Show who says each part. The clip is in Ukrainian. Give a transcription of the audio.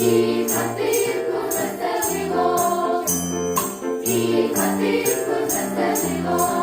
Speaker 1: і хатинку заселимо, і хатинку заселимо.